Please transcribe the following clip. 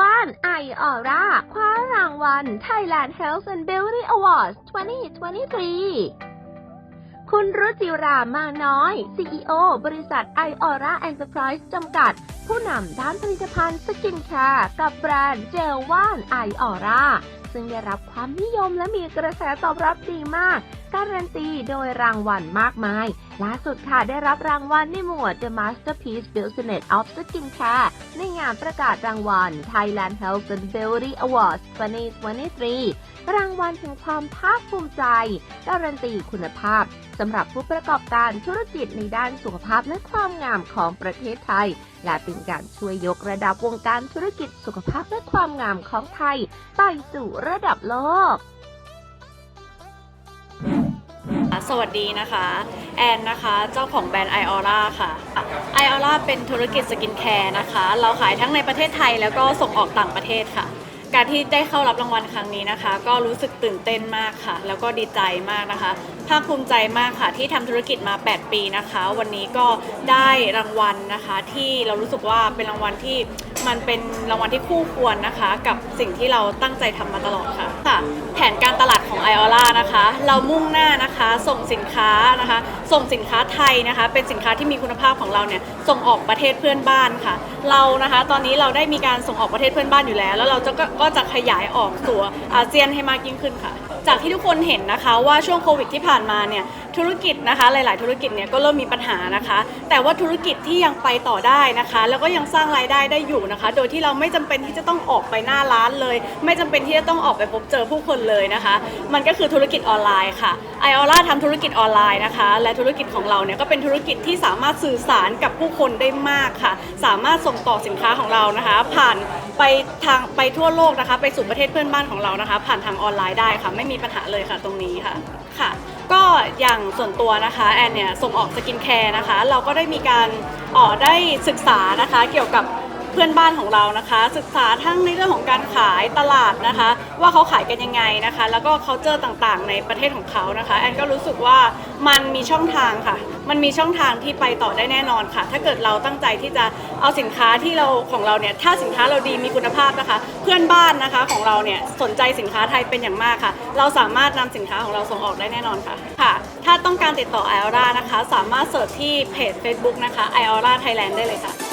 วัล Thailand Health and Beauty Awards 2023คุณรุจิรามาน้อย CEO บริษัท iOra Enterprise จำกัด ผู้นำด้านผลิตภัณฑ์สกินแคร์กับแบรนด์เจลว่าน iOra ซึ่งได้รับความนิยมและมีกระแสตอบรับดีมาก การันตีโดยรางวัลมากมาย ล่าสุดค่ะได้รับรางวัลในหมวด The Masterpiece Business of Skincare ในงานประกาศรางวัล Thailand Health and Beauty Awards 2023 รางวัลแห่งความภาคภูมิใจ การันตีคุณภาพสำหรับผู้ประกอบการธุรกิจในด้านสุขภาพและความงามของประเทศไทย และเป็นการช่วยยกระดับวงการธุรกิจสุขภาพและความงามของไทย ไปสู่ระดับโลก สวัสดีนะคะ แอนนะคะ เจ้าของแบรนด์ iOra ค่ะ iOra เป็นธุรกิจสกินแคร์นะคะ เราขายทั้งในประเทศไทยแล้วก็ส่งออกต่างประเทศค่ะ การที่ได้เข้ารับรางวัลครั้งนี้นะคะ ก็รู้สึกตื่นเต้นมากค่ะ แล้วก็ดีใจมากนะคะ ภาคภูมิใจมากค่ะที่ทำธุรกิจมา 8 ปีนะคะ วันนี้ก็ได้รางวัลนะคะ ที่เรารู้สึกว่าเป็นรางวัลที่ มันเป็นรางวัลที่คู่ควรนะคะ กับสิ่งที่เราตั้งใจทำมาตลอดค่ะค่ะ แผนการตลาดของ iOla นะคะ เรามุ่งหน้านะคะ ส่งสินค้านะคะ ส่งสินค้าไทยนะคะ เป็นสินค้าที่มีคุณภาพของเราเนี่ยส่งออกประเทศเพื่อนบ้านค่ะ เรานะคะตอนนี้เราได้มีการส่งออกประเทศเพื่อนบ้านอยู่แล้ว แล้วเราจะก็ก็จะขยายออกสู่อาเซียนให้มากยิ่งขึ้นค่ะ จากที่ทุกคนเห็นนะคะว่าช่วงโควิดที่ผ่านมาเนี่ย ธุรกิจนะคะหลาย ๆ ธุรกิจเนี่ยก็เริ่มมีปัญหานะคะ แต่ว่าธุรกิจที่ยังไปต่อได้นะคะ แล้วก็ยังสร้างรายได้ได้อยู่นะคะ โดยที่เราไม่จำเป็นที่จะต้องออกไปหน้าร้านเลย ไม่จำเป็นที่จะต้องออกไปพบเจอผู้คนเลยนะคะ มันก็คือธุรกิจออนไลน์ค่ะ i o l a ทำธุรกิจออนไลน์นะคะ และธุรกิจของเราเนี่ยก็เป็นธุรกิจที่สามารถสื่อสารกับผู้คนได้มากค่ะ สามารถส่งต่อสินค้าของเรานะคะ ผ่านไปทางไปทั่วโลกนะคะ ไปสู่ประเทศเพื่อนบ้านของเรานะคะ ผ่านทางออนไลน์ได้ค่ะ ไม่มีปัญหาเลยค่ะตรงนี้ค่ะค่ะ ก็อย่างส่วนตัวนะคะแอนเนี่ยส่งออกสกินแคร์นะคะ เราก็ได้มีการออได้ศึกษานะคะเกี่ยวกับ พื่อนบ้านของเรานะคะ ศึกษาทั้งในเรื่องของการขายตลาดนะคะ ว่าเขาขายกันยังไงนะคะ แล้วก็ culture ต่างๆ ในประเทศของเขานะคะแอนก็รู้สึกว่ามันมีช่องทางค่ะ มันมีช่องทางที่ไปต่อได้แน่นอนค่ะ ถ้าเกิดเราตั้งใจที่จะเอาสินค้าที่เราของเราเนี่ยถ้าสินค้าเราดีมีคุณภาพนะคะ เพื่อนบ้านนะคะของเราเนี่ยสนใจสินค้าไทยเป็นอย่างมากค่ะ เราสามารถนำสินค้าของเราส่งออกได้แน่นอนค่ะค่ะ ถ้าต้องการติดต่อ i o r a นะคะ สามารถเสิร์ชที่เพจ Facebook นะคะ i o r a Thailand ได้เลยค่ะ